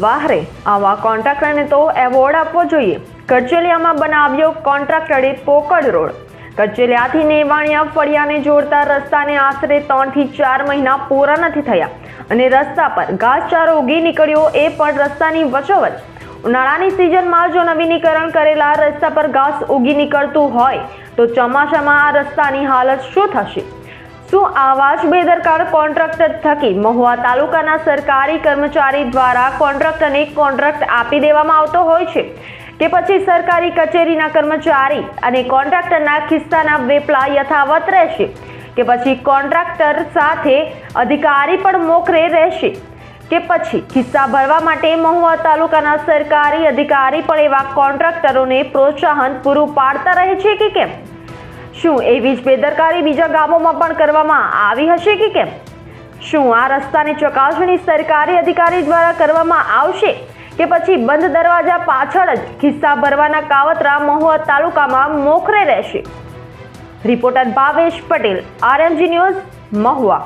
વાહરે આવા કોન્ટ્રાક્ટરને તો એવોર્ડ આપવો જોઈએ. કચેલિયામાં બનાવ્યો કોન્ટ્રાક્ટરે પોકળ રોડ. કચેલિયાથી નેવાણિયા ફળિયાને જોડતા રસ્તાને આશરે ત્રણથી ચાર મહિના પૂરા નથી થયા અને રસ્તા પર ઘાસચારો ઉગી નીકળ્યો એ પણ રસ્તાની વચોવચ ઉનાળાની સિઝનમાં જો નવીનીકરણ કરેલા રસ્તા પર ઘાસ ઉગી નીકળતું હોય તો ચોમાસામાં આ રસ્તાની હાલત શું થશે? શું આવા જ બેદરકાર કોન્ટ્રાક્ટર થકી મહુવા તાલુકાના સરકારી કર્મચારી દ્વારા કોન્ટ્રાક્ટરને કોન્ટ્રાક્ટ આપી દેવામાં આવતો હોય છે? કે પછી સરકારી કચેરીના કર્મચારી અને કોન્ટ્રાક્ટરના ખિસ્સાના વેપલા યથાવત રહેશે? કે પછી કોન્ટ્રાક્ટર સાથે અધિકારી પણ મોખરે રહેશે? કે પછી ખિસ્સા ભરવા માટે મહુવા તાલુકાના સરકારી અધિકારી પણ એવા કોન્ટ્રાક્ટરોને પ્રોત્સાહન પૂરું પાડતા રહે છે કે કેમ? શું એવી જ બેદરકારી બીજા ગામોમાં પણ કરવામાં આવી હશે કે કેમ? શું આ રસ્તાની ચકાસણી સરકારી અધિકારી દ્વારા કરવામાં આવશે કે પછી બંધ દરવાજા પાછળ જ ખિસ્સા ભરવાના કાવતરા મહુવા તાલુકામાં મોખરે રહેશે? Reporter Bhavesh Patel, RMG news Mahuva.